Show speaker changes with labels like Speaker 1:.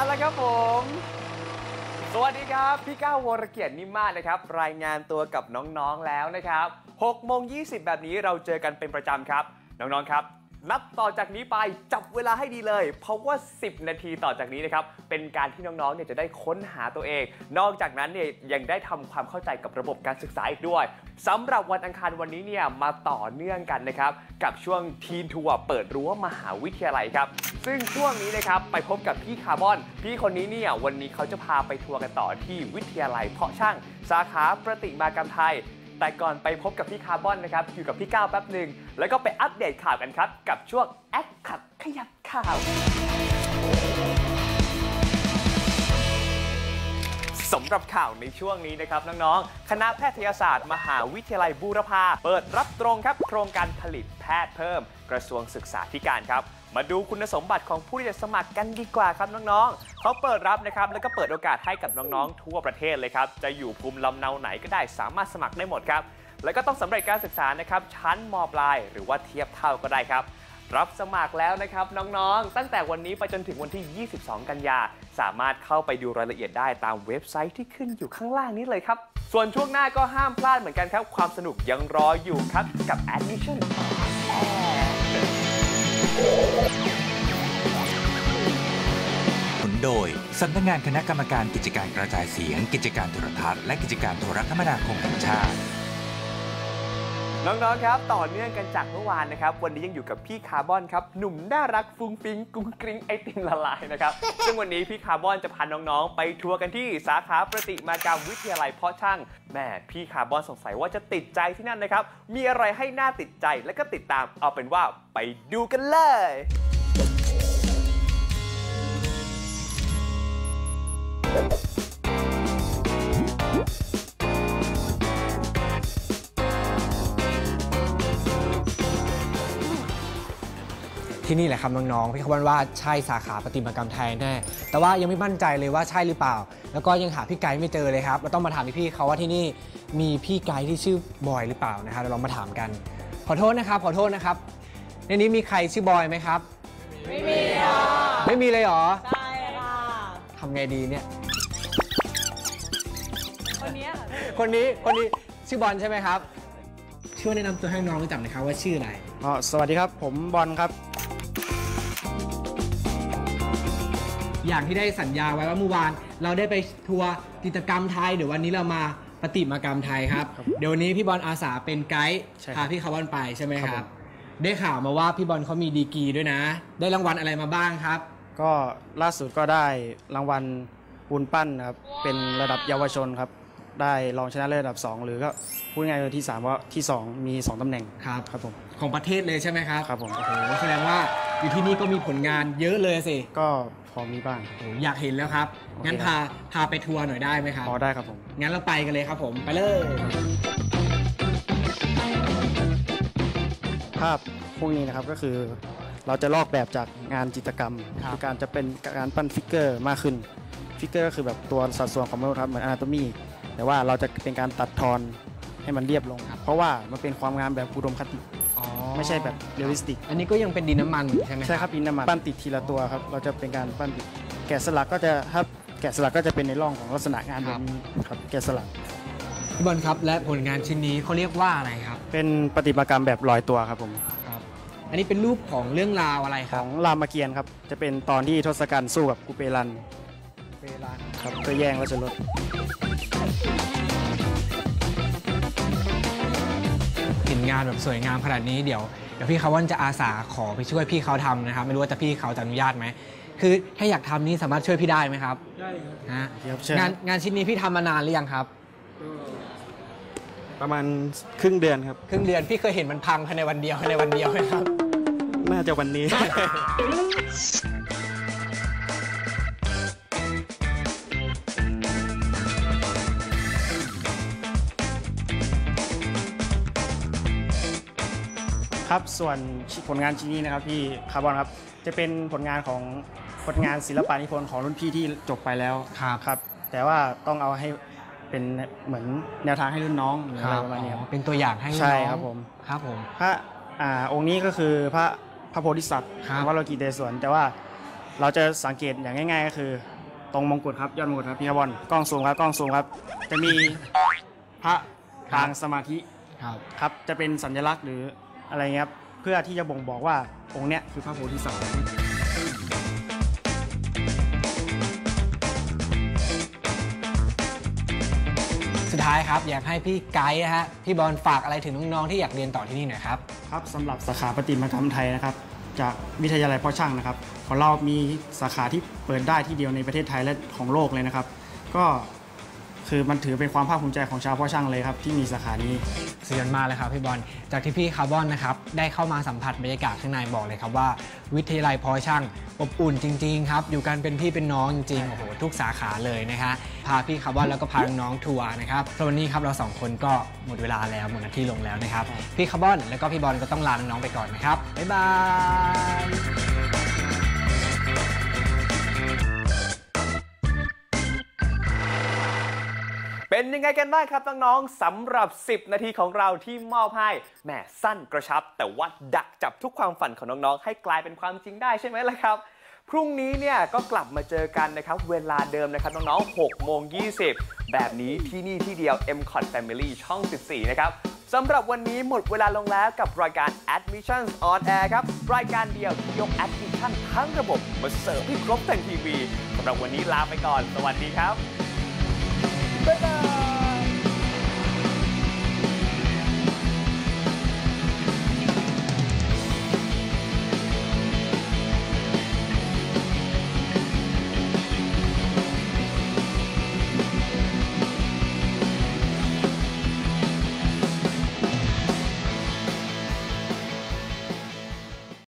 Speaker 1: มาแล้วครับผม สวัสดีครับ พี่ก้าววรเกียรตินิมมาศนะครับ รายงานตัวกับน้องๆแล้วนะครับ6โมง20 แบบนี้เราเจอกันเป็นประจำครับ น้องๆครับ นับต่อจากนี้ไปจับเวลาให้ดีเลย เพราะว่า 10 นาทีต่อจากนี้นะครับ เป็นการที่น้องๆเนี่ยจะได้ค้นหาตัวเอง นอกจากนั้นเนี่ยยังได้ทำความเข้าใจกับระบบการศึกษาอีกด้วยสำหรับวันอังคารวันนี้เนี่ยมาต่อเนื่องกันนะครับ กับช่วงทีนทัวร์เปิดรั้วมหาวิทยาลัยครับ ซึ่งช่วงนี้นะครับไปพบกับพี่คาร์บอน พี่คนนี้เนี่ยวันนี้เขาจะพาไปทัวร์กันต่อที่วิทยาลัยเพาะช่าง สาขาประติมากรรมไทย แต่ก่อนไปพบกับพี่คาร์บอนนะครับอยู่กับพี่ก้าวแป๊บหนึ่งแล้วก็ไปอัปเดตข่าวกันครับ กับช่วงแอคขับขยับข่าว สำหรับข่าวในช่วงนี้นะครับน้องๆ คณะแพทยศาสตร์ มหาวิทยาลัยบูรพาเปิดรับตรงครับ โครงการผลิตแพทย์เพิ่ม กระทรวงศึกษาธิการครับ มาดูคุณสมบัติของผู้ที่จะสมัครกันดีกว่าครับน้องๆเขาเปิดรับนะครับแล้วก็เปิดโอกาสให้กับน้องๆ ทั่วประเทศเลยครับ จะอยู่ภูมิลำเนาไหนก็ได้สามารถสมัครได้หมดครับ แล้วก็ต้องสำเร็จการศึกษานะครับชั้นมปลาย หรือว่าเทียบเท่าก็ได้ครับ รับสมัครแล้วนะครับน้องๆ ตั้งแต่วันนี้ไปจนถึงวันที่ 22 กันยา สามารถเข้าไปดูรายละเอียดได้ตามเว็บไซต์ที่ขึ้นอยู่ข้างล่างนี้เลยครับ ส่วนช่วงหน้าก็ห้ามพลาดเหมือนกันครับ ความสนุกยังรออยู่ครับกับ Admission
Speaker 2: หนุนโดยสำนักงานคณะกรรมการกิจการกระจายเสียง กิจการโทรทัศน์และกิจการโทรคมนาคมแห่งชาติ
Speaker 1: น้องๆ ครับ ต่อเนื่องกันจากเมื่อวานนะครับ วันนี้ยังอยู่กับพี่คาร์บอนครับ หนุ่มน่ารักฟุ้งฟิงกุ้งกริ้งไอติมละลายนะครับ ซึ่งวันนี้พี่คาร์บอนจะพาน้องๆ ไปทัวร์กันที่สาขาประติมากรรมวิทยาลัยเพาะช่างแม่พี่คาร์บอนสงสัยว่าจะติดใจที่นั่นนะครับ มีอะไรให้น่าติดใจและก็ติดตาม เอาเป็นว่าไปดูกันเลย
Speaker 3: ที่นี่แหละครับน้องๆพี่เขาบอกว่าใช่สาขาประติมากรรมไทยแน่แต่ว่ายังไม่มั่นใจเลยว่าใช่หรือเปล่า แล้วก็ยังหาพี่ไกด์ไม่เจอเลยครับเราต้องมาถามพี่ๆเขาว่าที่นี่มีพี่ไกด์ที่ชื่อบอยหรือเปล่านะครับเราลองมาถามกัน ขอโทษนะครับขอโทษนะครับ ในนี้มีใครชื่อบอยไหมครับ ไม่มีไม่มีเลยเหรอ
Speaker 4: ใช่ค่ะ
Speaker 3: ทำไงดีเนี่ย
Speaker 4: คนนี้ค่ะ
Speaker 3: คนนี้คนนี้ชื่อบอลใช่ไหมครับช่วยแนะนำตัวให้น้องรู้จักหน่อยครับว่าชื่ออะไร
Speaker 5: อ๋อสวัสดีครับ ผมบอลครับ
Speaker 3: อย่างที่ได้สัญญาไว้ว่าเมื่อวาน เราได้ไปทัวร์กิจกรรมไทย เดี๋ยววันนี้เรามาปฏิมากรรมไทยครับ เดี๋ยววันนี้พี่บอลอาสาเป็นไกด์
Speaker 5: ใช่ครับ
Speaker 3: พาพี่คาร์บอนไปใช่ไหมค
Speaker 5: ครั
Speaker 3: รับ
Speaker 5: บผม
Speaker 3: ได้ข่าวมาว่าพี่บอลเขามีดีกรีด้วยนะ ได้รางวัลอะไรมาบ้างครับ
Speaker 5: ก็ล่าสุดก็ได้รางวัลปูนปั้นนะครับ เป็นระดับเยาวชนครับ ได้รองชนะเลิศระดับ 2 หรือก็พูดง่ายๆคือที่ 3 ว่าที่ 2 มี 2ตำแหน่ง
Speaker 3: ครับ
Speaker 5: ครับผม
Speaker 3: ของประเทศเลยใช่ไหมครับ
Speaker 5: ครับผม
Speaker 3: โอ้โหแสดงว่า อยู่ที่นี่ก็มีผลงานเยอะเลยสิ
Speaker 5: ก็พอมีบ้าง
Speaker 3: โอ้โหอยากเห็นแล้วครับ
Speaker 5: โอเค
Speaker 3: งั้นพาพาไปทัวร์หน่อยได้ไหมครับ
Speaker 5: พอได้ครับผม
Speaker 3: งั้นเราไปกันเลยครับผม ไปเลย
Speaker 5: ภาพพวกนี้นะครับก็คือ เราจะลอกแบบจากงานจิตรกรรม
Speaker 3: ครับ
Speaker 5: คือการจะเป็นการปั้นฟิกเกอร์มากขึ้น ฟิกเกอร์ก็คือแบบตัวสัดส่วนของมนุษย์ครับเหมือนอนาโตมีแต่ว่าเราจะเป็นการตัดทอนให้มันเรียบลง เพราะว่ามันเป็นความงามแบบอุดมคติ
Speaker 3: อ๋อ
Speaker 5: ไม่ใช่แบบเรียลลิสติก
Speaker 3: อันนี้ก็ยังเป็นดินน้ำมันอยู่ใช่ไหม
Speaker 5: ใช่ครับอินน้ำมันปั้นติดทีละตัวครับ เราจะเป็นการปั้นติดแกะสลักก็จะถ้าแกะสลักก็จะเป็นในร่องของลักษณะงานแบบนี้ครับแกะสลัก
Speaker 3: พี่บอลครับและผลงานชิ้นนี้เขาเรียกว่าอะไรครับ
Speaker 5: เป็นประติมากรรมแบบลอยตัวครับผม
Speaker 3: ครับ อันนี้เป็นรูปของเรื่องราวอะไรค
Speaker 5: ข
Speaker 3: รั
Speaker 5: อบงรามเกียรติ์ครับจะเป็นตอนที่ทศกัณฐ์สู้กับกุเปรัน
Speaker 3: เวลา
Speaker 5: ครับเพื่อแย่งราชรถ
Speaker 3: นงานแบบสวยงามขนาดนี้เดี๋ยวเดี๋ยวพี่เขาวันจะอาสาขอไปช่วยพี่เขาทำนะครับ ไม่รู้ว่าจะพี่เขาจะอนุญาตไหมคือถ้าอยากทำนี่สามารถช่วยพี่ได้ไหมครับ
Speaker 5: ได้ครับ
Speaker 3: ฮะ
Speaker 5: ครับเชิญ
Speaker 3: งานงานชิ้นนี้พี่ทำมานานหรือยังครับ
Speaker 5: ประมาณครึ่งเดือนครับ
Speaker 3: ครึ่งเดือนพี่เคยเห็นมันพังภายในวันเดียวภายในวันเดียวไหมครับ
Speaker 5: น่าจะวันนี้ ครับส่วนผลงานชิ้นนี้นะครับพี่คาร์บอนครับจะเป็นผลงานของผลงานศิลปะนิพนธ์ของรุ่นพี่ที่จบไปแล้ว
Speaker 3: ครับ
Speaker 5: ครับแต่ว่าต้องเอาให้เป็นเหมือนแนวทางให้รุ่นน้องหรืออะไรประมาณนี้
Speaker 3: อ๋
Speaker 5: ค
Speaker 3: อ
Speaker 5: รับ
Speaker 3: เป็นตัวอย่างให้
Speaker 5: ใช่
Speaker 3: น้อง
Speaker 5: ครับผม
Speaker 3: ครับผม
Speaker 5: พระอ่าองค์นี้ก็คือพระพระโพธิสัตว์
Speaker 3: ครับ
Speaker 5: วัดโลกีเตศวรแต่ว่าเราจะสังเกตอย่างง่าย ๆ ก็คือ ตรงมงกุฎครับยอดมงกุฎครับพี่คาร์บอนกล้องซูมครับกล้องซูมครับ จะมีพระปางสมาธิ
Speaker 3: ครับ
Speaker 5: ครับ จะเป็นสัญลักษณ์หรือ อะไรเงี้ยครับเพื่อที่จะบ่งบอกว่าองค์เนี้ยคือพระโพธิสัตว์
Speaker 3: สุดท้ายครับอยากให้พี่ไกด์นะฮะพี่บอลฝากอะไรถึงน้องๆที่อยากเรียนต่อที่นี่หน่อยครับ
Speaker 5: ครับสำหรับสาขาประติมากรรมไทยนะครับ จากวิทยาลัยพ่อช่างนะครับ ของเรามีสาขาที่เปิดได้ที่เดียวในประเทศไทยและของโลกเลยนะครับ ก็ คือมันถือเป็นความภาคภูมิใจของชาวพ่อช่างเลยครับที่มีสาขานี้
Speaker 3: สุดยอดมากเลยครับพี่บอลจากที่พี่คาร์บอนนะครับได้เข้ามาสัมผัสบรรยากาศข้างในบอกเลยครับว่า วิทยาลัยพ่อช่างอบอุ่นจริงๆครับอยู่กันเป็นพี่เป็นน้องจริงๆโอ้โหทุกสาขาเลยนะคะพาพี่คาร์บอนแล้วก็พาน้องทัวร์นะครับสวันนี้ครับเราสองคนก็หมดเวลาแล้วหมดหน้าที่ลงแล้วนะครับพี่คาร์บอนแล้วก็พี่บอลก็ต้องลาน้องๆไปก่อนนะครับบ๊ายบาย
Speaker 1: เป็นยังไงกันบ้างครับน้องๆสำหรับ 10 นาทีของเราที่มอบให้แหมสั้นกระชับ แต่ว่าดักจับทุกความฝันของน้องๆ ให้กลายเป็นความจริงได้ใช่ไหมล่ะครับ พรุ่งนี้เนี่ยก็กลับมาเจอกันนะครับ เวลาเดิมนะครับน้องๆ6โมง20 แบบนี้ที่นี่ที่เดียว m c o t Family ช่อง 14 นะครับสำหรับวันนี้หมดเวลาลงแล้วกับรายการ Admissions on Air ครับ รายการเดียวที่ยก Admission ทั้งระบบมาเสิร์ฟให้ครบทั้งทีวีสำหรับวันนี้ลาไปก่อน สวัสดีครับบ๊ายบาย